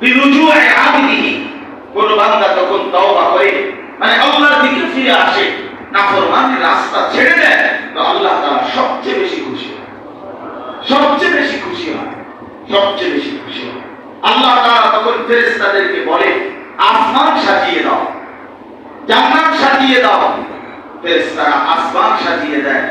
কোন মানে বলে, আসমান সাজিয়ে দাও। জান্নাত সাজিয়ে দাও। ফেরেশতারা আসমান সাজিয়ে দেয়,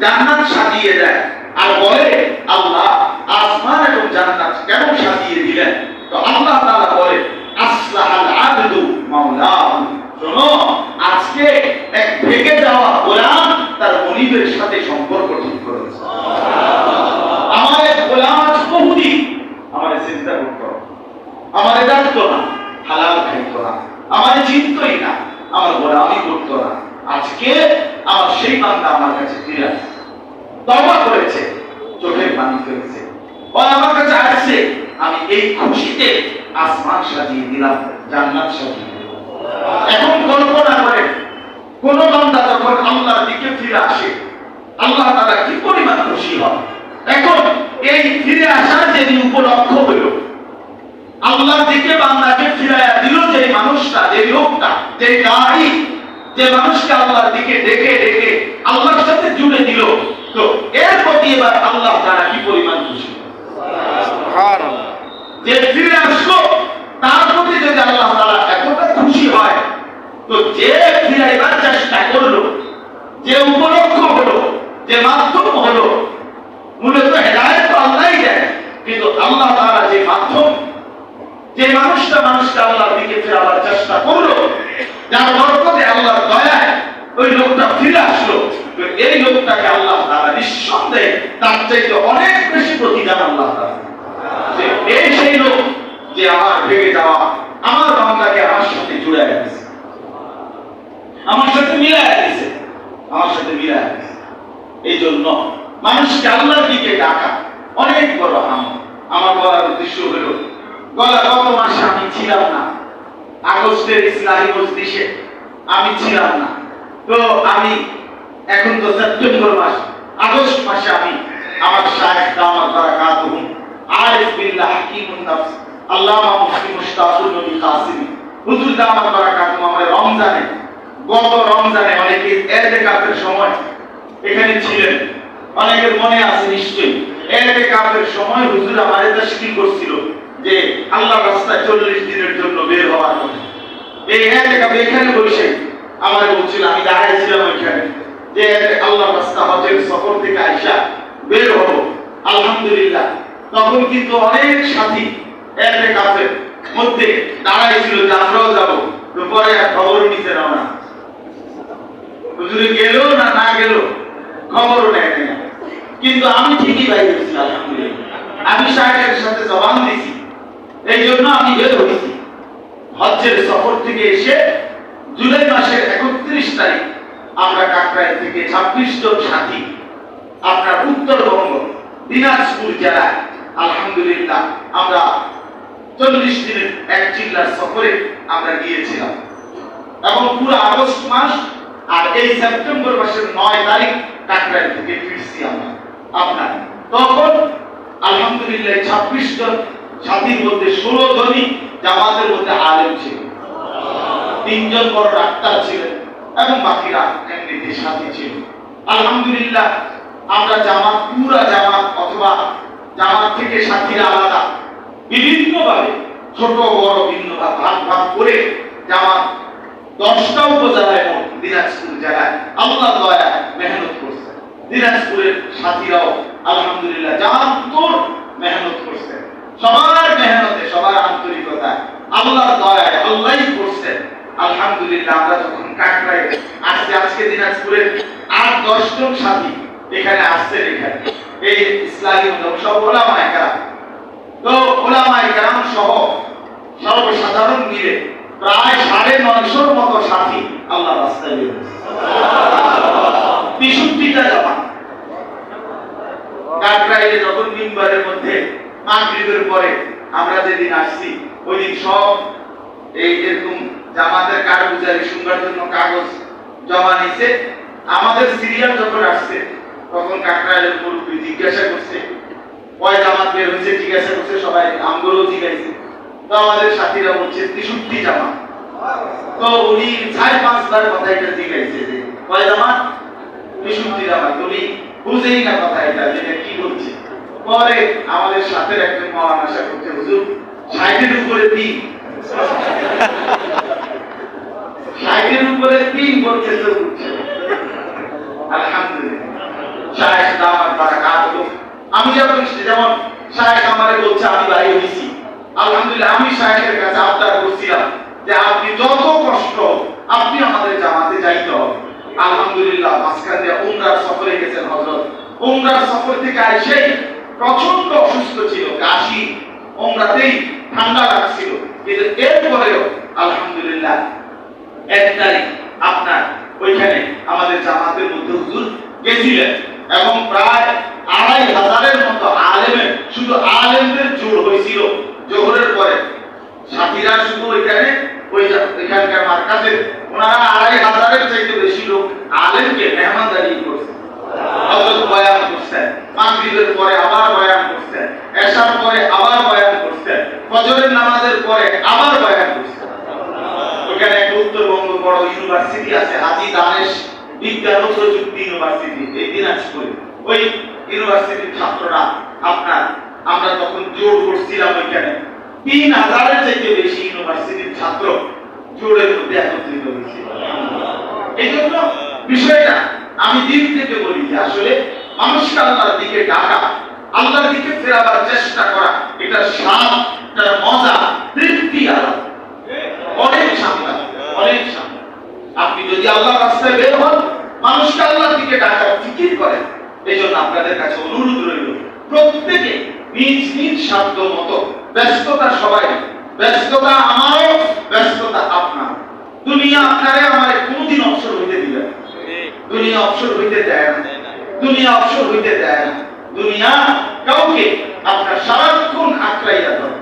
জান্নাত সাজিয়ে দেয়। আর বলে, আল্লাহ আসমান এবং জান্নাত কেন সাজিয়ে দিলেন তো আল্লাহ তাআলা বলে আসলাহাল আবদু মাওলাহু শোনো আজকে এক ভেগে যাওয়া গোলাম তার মনিবের সাথে সম্পর্ক ঠিক করেছে আমার এক গোলাম আজ বহুদিন আমার চিন্তা করতো আমার জানতো না হালাল খাইতো না আমার চিনতই না আমার গোলামি করতো না আজকে আমার সেই বান্দা আমার কাছে ফিরে আসছে তবা করেছে চোখের পানি ফেলেছে ও আমার কাছে আসছে আমি এই খুশিতে আসমান সাজিয়ে দিলাম, জান্নাত সাজিয়ে এখন কল্পনা করেন, কোন বান্দা যখন আল্লাহর দিকে ফিরে আসে, আল্লাহ তারা কি পরিমাণ খুশি হয় এখন এই ফিরে আসার যে উপলক্ষ হইল, আল্লাহর দিকে বান্দাকে ফিরাইয়া দিল যে মানুষটা, যে লোকটা, যে গাড়ি, যে মানুষকে আল্লাহর দিকে ডেকে ডেকে আল্লাহর সাথে জুড়ে দিল, তো এর প্রতি এবার আল্লাহ তারা কি পরিমাণ খুশি? সুবহানাল্লাহ। যে ফিরে আসলো, তার প্রতি যদি আল্লাহ তাআলা এতটা খুশি হয়, তো যে ফিরাইবার চেষ্টা করল, যে উপলক্ষ হলো, যে মাধ্যম হলো, মূলত হেদায়েত তো আল্লাহই দেয়, কিন্তু আল্লাহ তাআলা যে মাধ্যম, যে মানুষটা মানুষকে আল্লাহর দিকে ফেরাবার চেষ্টা করল, যার বরকতে আল্লাহর দয়ায় ওই লোকটা ফিরে আসলো এই লোকটাকে আল্লাহ তাআলা নিঃসন্দেহে তার চাইতে অনেক বেশি প্রতিদান আল্লাহ তাআলা যে এই সেই লোক যে আমার ভেঙে যাওয়া, আমার বান্দাকে আমার সাথে জুড়ে গেছে আমার সাথে মিলায় দিছে আমার সাথে মিলায় দিছে এই জন্য মানুষকে আল্লাহর দিকে ডাকা অনেক বড় আম আমার বলার উদ্দেশ্য হলো, গলা গত মাসে আমি ছিলাম না। আগস্টের ইসলামী মজলিসে আমি ছিলাম না। তো আমি এখন তো সেপ্টেম্বর মাস। আগস্ট মাসে আমি আমার শায়েখ দামাত বারাকাতুহুম আরিফ বিল্লাহ হাকিমুন নাফস, আল্লামা মুফতি মুশতাকুর নবী কাসিমি। হুজুর দামাত বারাকাতুহুম আমরা রমজানে, গত রমজানে অনেকে এতেকাফের সময় এখানে ছিলেন। অনেকের মনে আছে নিশ্চয়ই, এতেকাফের সময় হুজুর আমাদের তাশকিল করছিল যে আল্লাহ রাস্তায় চল্লিশ দিনের জন্য বের হওয়ার কথা। এই এতেকাফ এখানে বসে আমার বলছিল, আমি দাঁড়াইছিলাম ওইখানে যে আল্লাহ রাস্তা হজের সফর থেকে আইসা বের হব। আলহামদুলিল্লাহ। তখন কিন্তু অনেক সাথী এতেকাফের মধ্যে দাঁড়াইছিল যে আমরাও যাব। পরে খবর নিতে রওনা হুজুরে গেল না না গেল? খবরও নেয় নাই। কিন্তু আমি ঠিকই বাইরে আমি সাহেবের সাথে জবান দিছি। এই জন্য আমি বের হয়েছি। হজ্জের সফর থেকে এসে জুলাই মাসের একত্রিশ তারিখ আমরা কাকরাই থেকে ছাব্বিশ জন সাথী আপনার উত্তরবঙ্গ, দিনাজপুর জেলায় আলহামদুলিল্লাহ, আমরা চল্লিশ দিনের এক জিল্লার সফরে আমরা গিয়েছিলাম। এবং পুরো আগস্ট মাস আর এই সেপ্টেম্বর মাসের নয় তারিখ কাকরাই থেকে ফিরছি আমরা। আপনার তখন আলহামদুলিল্লাহ ছাব্বিশ জন সাথীর মধ্যে ষোলো জনই জামাতের মধ্যে আলেম ছিল তিনজন বড় ডাক্তার ছিলেন এবং বাকিরা এমনিতে সাথী ছিল আলহামদুলিল্লাহ, আমরা জামাত, পুরা জামাত অথবা জামাত থেকে সাথীরা আলাদা। বিভিন্ন ভাবে ছোট, বড় ভিন্ন ভাগ ভাগ করে জামাত দশটা উপজেলায় মোট দিনাজপুর জেলায়। আল্লাহ দয়া মেহনত করছে। দিনাজপুরের সাথীরাও আলহামদুলিল্লাহ জান তোর মেহনত করছে। সবার মেহনতে, সবার আন্তরিকতায় আল্লাহর দয়ায় আল্লাহই করছেন আলহামদুলিল্লাহ আমরা যখন কাকরাই আসছে, আজকে দিনাজপুরের আট, দশ জন সাথী এখানে আসছেন এখানে। এই ইসলামী উদ্যোগ সব ওলামা একরা তো ওলামা একরাম সহ সর্বসাধারণ মিলে প্রায় সাড়ে নয়শোর মতো সাথী আল্লাহ রাস্তায়। তেষট্টিটা জামা। কাকরাইলে যখন মিম্বারের মধ্যে মাগরিবের পরে আমরা যেদিন আসছি ওই দিন সব এই এরকম জামাতের কাগজারি শুনবার জন্য কাগজ জমা নিছে। আমাদের সিরিয়াল যখন আসছে তখন কাকরাইলের মুরব্বী জিজ্ঞাসা করছে কয় জামাত বের হয়েছে, জিজ্ঞাসা করছে সবাই আমগুলো জিজ্ঞাসা তো আমাদের সাথীরা বলছে তেষট্টি জামা। তো উনি চার পাঁচবার কথা এটা জিজ্ঞাসা যে কয় জামা তেষট্টি জামা। উনি বুঝেই না কথা এটা, যে কি বলছে। পরে আমাদের সাথে একজন মহান আশা করতে হুজুর ষাটের উপরে তিন। ষাটের উপরে তিন বলছে, তো আলহামদুলিল্লাহ। শায়েখ দামাত বারাকাতুহু আমি যেমন যেমন শায়েখ আমারে বলছে, আমি বাড়ি হইছি। আলহামদুলিল্লাহ, আমি শায়েখের কাছে আবদার করছিলাম যে আপনি যত কষ্ট আপনি আমাদের জামাতে যাইতে হবে। আলহামদুলিল্লাহ, মাঝখান দিয়ে উমরার সফরে গেছেন হযরত। উমরার সফর থেকে এসেই প্রচণ্ড অসুস্থ ছিল, কাশি, উমরাতেই ঠান্ডা লাগছিল। কিন্তু এরপরেও, আলহামদুলিল্লাহ, এক তারিখ আপনার ওইখানে আমাদের জামাতের মধ্যে হুজুর গেছিলেন। এবং প্রায় আড়াই হাজারের মতো আলেমের শুধু আলেমদের জোর হয়েছিল জোহরের পরে। সাথীরা শুধু ওইখানে ওই জা- ওইখানকার মার্কাজের ওনারা আড়াই হাজারের চাইতে বেশি লোক আলেমকে মেহমানদারি করছে। হযরত বয়ান করছেন, মাগরিবের পরে আবার বয়ান করছেন, এশার পরে আবার বয়ান করছেন, ফজরের নামাজের পরে আবার বয়ান করছেন। ওখানে একটা উত্তরবঙ্গ বড় ইউনিভার্সিটি আছে, হাজি দানেশ বিজ্ঞান ও প্রযুক্তি ইউনিভার্সিটি, এই দিনাজপুরে। ওই ইউনিভার্সিটির ছাত্ররা আপনার, আমরা তখন জোর করছিলাম ওইখানে। তিন হাজারের চাইতে বেশি ইউনিভার্সিটির ছাত্র জোরের মধ্যে একত্রিত হয়েছিল এই জন্য বিষয়টা আমি দিন থেকে বলি যে আসলে মানুষকে আল্লাহর দিকে ডাকা, আল্লাহর দিকে ফেরাবার চেষ্টা করা, এটা স্বাদ তার মজা, তৃপ্তি আলাদা অনেক সামনে অনেক সামনে আপনি যদি আল্লাহর রাস্তায় বের হন, মানুষকে আল্লাহর দিকে ডাকার ফিকির করেন। এই জন্য আপনাদের কাছে অনুরোধ রইল, প্রত্যেকে নিজ নিজ সাধ্য মতো ব্যস্ততা সবাই ব্যস্ততা আমারও ব্যস্ততা আপনার। দুনিয়া আপনারে আমার কোনোদিন অবসর হইতে দিবে দুনিয়া অবসর হইতে দেয় না। দুনিয়া অবসর হইতে দেয় না। দুনিয়া কাউকে আপনার সারাক্ষণ আঁকড়াইয়া ধরে।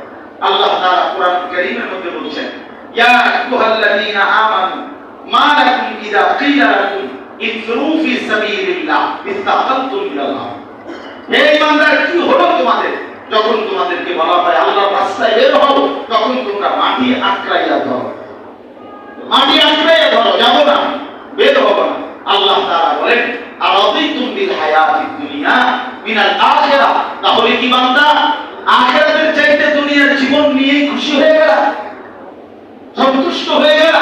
আল্লাহ তাআলা কোরআন কারীমের মধ্যে বলছেন, ইয়া আইয়ুহাল্লাযীনা আমানু মা ইযা কিলা লাকুম ইনফিরু ফি সাবিলিল্লাহ ইস্তাকালতুম ইলাল্লাহ। হে ইমানদার, কি হলো তোমাদের? যখন তোমাদেরকে বলা হয় আল্লাহর রাস্তায় বের হও, তখন তোমরা মাটি আঁকড়াইয়া ধরো। মাটি আঁকড়াইয়া ধরো, যাব না, বের হব না। আল্লাহ তাআলা বলেন, আরাদিতুম বিল হায়াতিদ দুনিয়া মিনাল আখিরা। তাহলে কি বান্দা, আখিরাতের চাইতে দুনিয়ার জীবন নিয়ে খুশি হয়ে গেল? সন্তুষ্ট হয়ে গেল?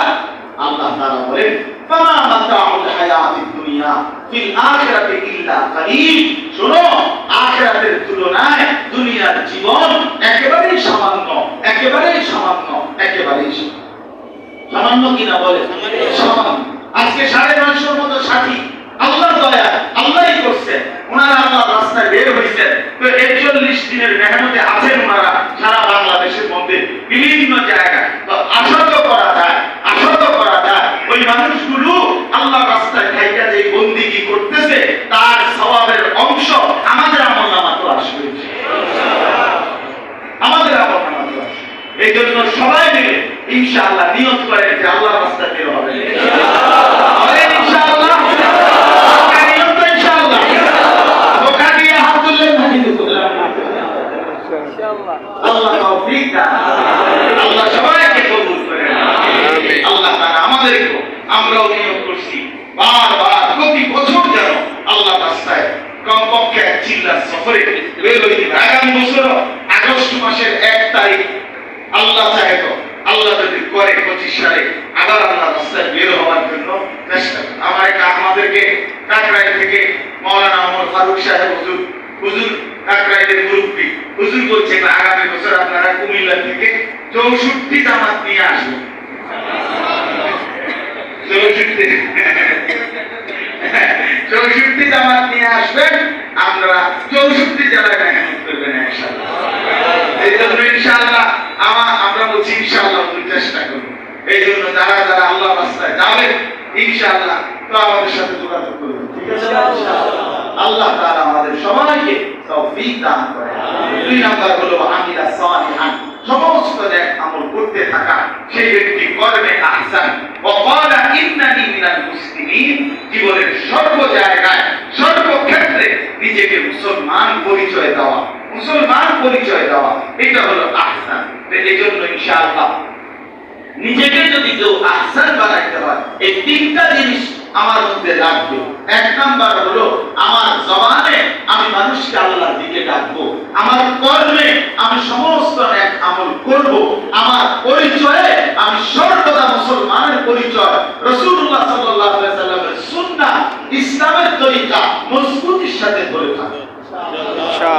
আল্লাহ তাআলা বলেন, ফামা মাতাউল হায়াতিদ দুনিয়া ফিল আখিরাতি ইল্লা কালিল। শোনো, আখিরাতের তুলনায় দুনিয়ার জীবন একেবারেই সামান্য একেবারেই সামান্য সামান্য। কিনা বলে? সামান্য। আজকে সাড়ে নয়শোর মতো সাথী আল্লাহর দয়া, আল্লাহই করছে। ওনারা আল্লাহ রাস্তায় বের হয়েছেন তো একচল্লিশ দিনের মেহনতে আছেন ওনারা সারা বাংলাদেশের মধ্যে বিভিন্ন জায়গায় তো আশা তো করা যায় আশা তো করা যায় ওই মানুষগুলো আল্লাহর রাস্তায় খাইয়া যে বন্দিগি করতেছে তার স্বভাবের অংশ আমাদের আমল নামা তো আসবে আমাদের আমল নামা তো আসবে এই জন্য সবাই মিলে ইনশাআল্লাহ নিয়ত করেন যে আল্লাহর রাস্তা বের হবে বলেন ইনশাআল্লাহ পাক্কা নিয়ত তো ইনশাআল্লাহ ধোঁকা দিয়ে হাত তুললেন না কিন্তু আল্লাহ তৌফিক দান আল্লাহ সবাইকে কবুল করেন আল্লাহ তাআলা আমাদেরকে আমরাও নিয়োগ করছি বারবার প্রতি বছর যেন আল্লাহ রাস্তায় কমপক্ষে এক চিল্লার সফরে বের হয়ে দিবে আগামী বছর আগস্ট মাসের এক তারিখ আল্লাহ চাহে তো আল্লাহ যদি করে পঁচিশ সালে আবার আল্লাহ রাস্তায় বের হওয়ার জন্য চেষ্টা করেন আমার একটা আমাদেরকে কাকরাই থেকে মৌলানা মোহাম্মদ ফারুক সাহেব, হুজুর হুজুর কাকরাইদের মুরব্বী। হুজুর বলছে আগামী বছর আপনারা কুমিল্লা থেকে চৌষট্টি জামাত নিয়ে আসবেন। চৌষট্টি। জামাত নিয়ে আসবেন আমরা চৌষট্টি জেলায় মেহনত করবেন একসাথে এই জন্য ইনশাআল্লাহ আমা, আমরা বলছি, ইনশাআল্লাহ তুমি চেষ্টা করুন এই জন্য যারা যারা আল্লাহ রাস্তায় যাবেন, ইনশাআল্লাহ তো আমাদের সাথে যোগাযোগ করবেন। আল্লাহ তাআলা আমাদের সবাইকে তৌফিক দান করেন দুই নাম্বার হলো আমিরা সালিহান। সমস্ত নেক আমল করতে থাকা সেই ব্যক্তি কর্মে আহসান। ওয়া ক্বালা ইন্নানি মিনাল মুসলিমিন। জীবনের সর্ব জায়গায় সর্বক্ষেত্রে নিজেকে মুসলমান পরিচয় দেওয়া। মুসলমান পরিচয় দেওয়া। এটা হলো আহসান। এই জন্য ইনশাআল্লাহ নিজেকে যদি কেউ আহসান বানাইতে হয় এই তিনটা জিনিস আমার মধ্যে রাখবে এক নাম্বার হলো আমার জবানে আমি মানুষকে আল্লাহর দিকে ডাকবো আমার কর্মে আমি সমস্ত এক আমল করব আমার পরিচয়ে আমি সর্বদা মুসলমানের পরিচয় রসুল্লাহ আলাইহি সাল্লামের সুন্নাহ ইসলামের তরিকা মজবুতির সাথে ধরে থাকব।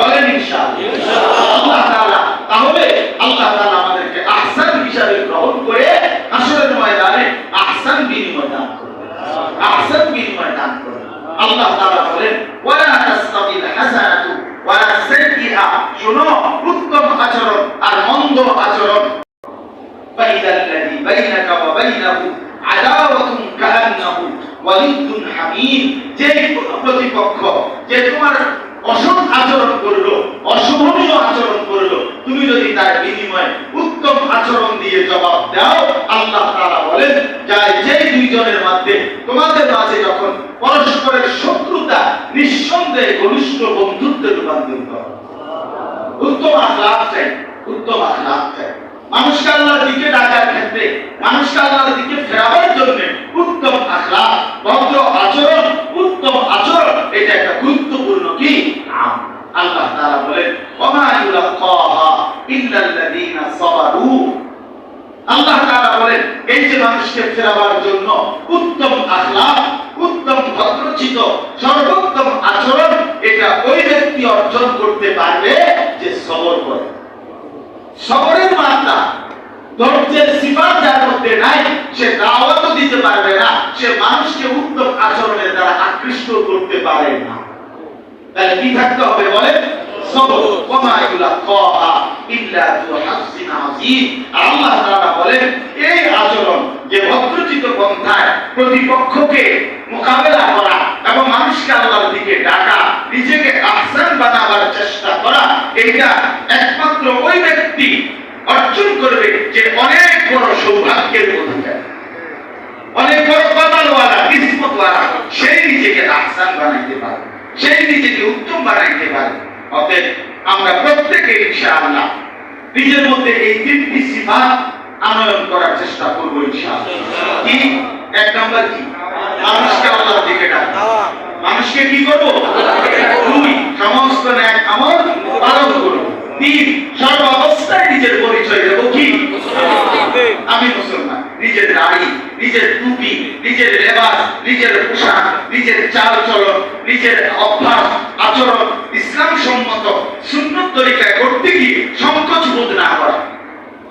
বলেন ইনশাআল্লাহ। আল্লাহ তাআলা তাহলে আল্লাহ তাআলা আমাদেরকে আহসান হিসাবে গ্রহণ করে হাসরের ময়দানে আহসান বিনিময় দান করবেন। আহসান বিনিময় দান করবেন। আল্লাহ তাআলা বলেন, ওয়ালা তাসতাবিল হাসানাতু ওয়ালা সাইয়্যা শুনো, উত্তম আচরণ আর মন্দ আচরণ। বাইনাল্লাযী বাইনাকা ওয়া বাইনাহু আদাওয়াতুন কাআন্নাহু ওয়ালিয়্যুন হামীম যে প্রতিপক্ষ, যে তোমার অসৎ আচরণ করল, অশুভনীয় আচরণ করল তুমি যদি তার বিনিময়ে উত্তম আচরণ দিয়ে জবাব দাও, আল্লাহ তাআলা বলেন যা যে দুইজনের মধ্যে তোমাদের মাঝে যখন পরস্পরের শত্রুতা, নিঃসন্দেহে ঘনিষ্ঠ বন্ধুত্বে রূপান্তরিত উত্তম আখলাক চাই, উত্তম আখলাক চাই। মানুষকে আল্লাহর দিকে ডাকার ক্ষেত্রে, মানুষকে আল্লাহর দিকে ফেরাবার জন্য উত্তম আখলাক ভদ্র আচরণ, উত্তম আচরণ, এটা একটা গুরুত্বপূর্ণ কি? নাম আল্লাহ তাআলা বলেন, ওমা আল্লাহ তাআলা বলেন, এই যে মানুষকে ফেরাবার জন্য উত্তম আখলাক উত্তম ভদ্রচিত, সর্বোত্তম আচরণ, এটা ওই ব্যক্তি অর্জন করতে পারবে যে সবর করে। সবরের মাত্রা, ধৈর্যের সিফাত যার মধ্যে নাই, সে দাওয়াতও দিতে পারবে না, সে মানুষকে উত্তম আচরণের দ্বারা আকৃষ্ট করতে পারে না। তাহলে কি থাকতে হবে সবর। ওমা ইল্লা যু হাসিন আযীম। আল্লাহ তাআলা বলেন এই আচরণ যে ভদ্রচিত পন্থায় প্রতিপক্ষকে মোকাবেলা করা এবং মানুষকে আল্লাহর দিকে ডাকা নিজেকে আহসান বানাবার চেষ্টা করা এটা একমাত্র ওই ব্যক্তি অর্জন করবে যে অনেক বড় সৌভাগ্যের অধিকারী অনেক বড় কপালওয়ালা কিসমতওয়ালা সেই নিজেকে আহসান বানাইতে পারে সেই নিজেকে উত্তম বানাইতে পারে। অতএব আমরা প্রত্যেকে ইনশাআল্লাহ নিজের মধ্যে এই তিনটি সিফাত আনয়ন করার চেষ্টা করব ইনশাআল্লাহ। কি? এক নাম্বার কি? মানুষকে আল্লাহর দিকে ডাকা। মানুষকে কি করব? দুই, সমস্ত ন্যাক আমল পালন করব। তিন, সর্ব অবস্থায় নিজের পরিচয় দেবো কি? আমি মুসলমান। নিজের দাড়ি, নিজের টুপি, নিজের লেবাস, নিজের পোশাক, নিজের চাল চলন নিজের অভ্যাস, আচরণ, ইসলাম সম্মত সুন্নত তরিকায় করতে গিয়ে সংকোচ বোধ না করা।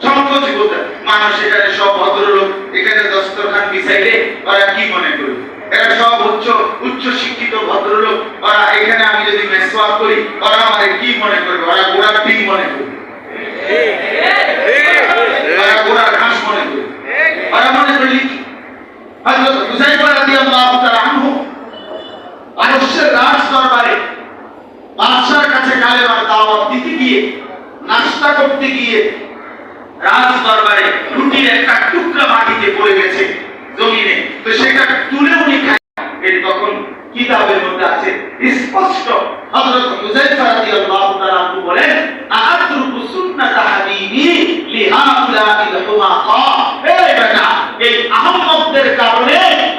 সংকোচ বোধ। মানুষ এখানে সব ভদ্রলোক, এখানে দস্তরখান বিছাইলে ওরা কি মনে করবে এরা সব উচ্চ উচ্চ শিক্ষিত ভদ্রলোক। ওরা এখানে আমি যদি মেসওয়াক করি, ওরা আমাকে কি মনে করবে? ওরা গোড়ার ঠিক মনে করবে ওরা গোড়ার ঘাস মনে করবে ওরা মনে করলি তাআলা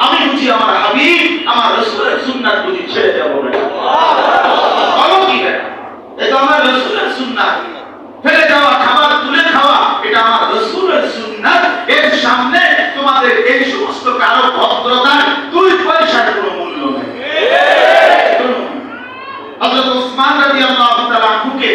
আমি বুঝি আমার হাবিব আমার রাসূলের সুন্নাত বুঝি ছেড়ে দেব না বলো কি বেটা এটা আমার রাসূলের সুন্নাত ফেলে যাওয়া খাবার তুলে খাওয়া এটা আমার রাসূলের সুন্নাত এর সামনে তোমাদের এই সমস্ত কারও ভদ্রতার দুই পয়সার কোনো মূল্য নেই হযরত ওসমান রাদিয়াল্লাহু তাআলা আনহুকে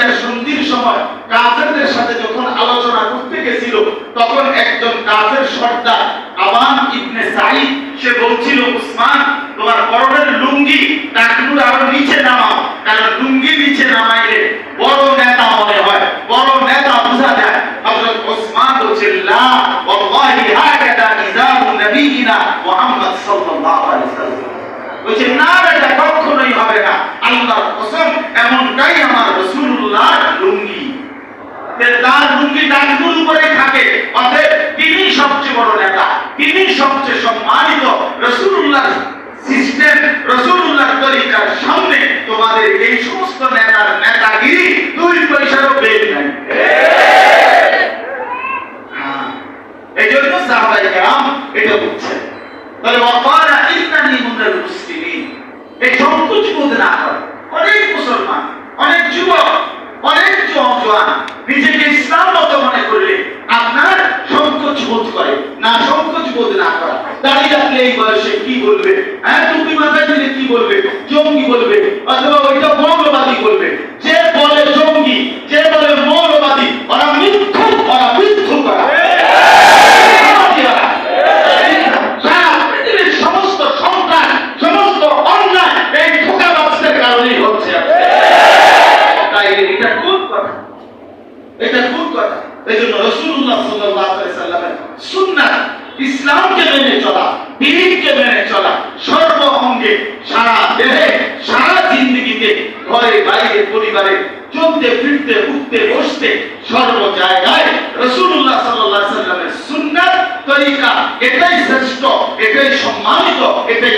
হুদাইবিয়ার সন্ধির সময় কাফেরদের সাথে যখন আলোচনা করতে গেছিল, তখন একজন কাফের সর্দার আবান ইবনে সাঈদ, সে বলছিল, উসমান, তোমার পরনের লুঙ্গি টাকনুর আরও নিচে নামাও, কারণ লুঙ্গি নিচে নামাইলে বড় নেতা মনে হয়, বড় নেতা বোঝা যায়। হযরত ওসমান বলছেন লা, ওয়াল্লাহি হাকাদা ইজাবু নবিয়িনা মুহাম্মদ সাল্লাল্লাহু আলাইহি ওয়াসাল্লাম। বলছে, না এটা কখনোই হবে না। আল্লাহর কসম, এমনটাই আমার লুঙ্গি যে তার মুখী ডানগুল করে থাকে, অতএব তিনি সবচেয়ে বড় নেতা, তিনি সবচেয়ে সম্মানিত। রসুল্লাহ সিস্টেম রসুল্লাহ তরিকার সামনে তোমাদের এই সমস্ত নেতার নেতাগিরি দুই পয়সারও বের নাই। হ্যাঁ, এই জন্য সাহাবাই গ্রাম এটা বুঝছে তাহলে অপারা ইত্যাদি মুদ্রার মুসলিম এই সংকোচ বোধ না করে। অনেক মুসলমান, অনেক যুবক, অনেক জোয়ান নিজে ইসলাম মতো মনে করলে আপনার সংকোচ বোধ করে, না সংকোচ বোধ না করা। দাঁড়িয়ে রাখলে এই বয়সে কি বলবে? হ্যাঁ টুপি মাথায় দিলে কি বলবে? জঙ্গি বলবে, অথবা ওইটা বঙ্গবাদী বলবে। যে বলে জঙ্গি যে বলে মৌলবাদী ওরা মিথ্যু ওরা মিথ্যু করা সারা পৃথিবীর সমস্ত সন্তান সমস্ত অন্যায় এই ঠোকাবাজদের কারণেই হচ্ছে তাই এটা কোন কথা এটা কোন কথা। এই জন্য রসুল্লাহ সাল্লামের সুন্নাত ইসলামকে মেনে চলা দিনকে মেনে চলা সর্ব অঙ্গে সারা দেহে সারা জিন্দগিতে ঘরে বাইরে পরিবারে চলতে ফিরতে উঠতে বসতে সর্ব জায়গায় রসুল্লাহ আলাইহি সাল্লামের সুন্নাত তরিকা এটাই শ্রেষ্ঠ এটাই সম্মানিত এটাই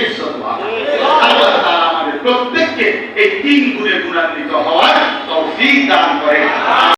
আল্লাহ তাআলা আমাদের প্রত্যেককে এই তিন গুণে গুণান্বিত হওয়ার তৌফিক দান করেন।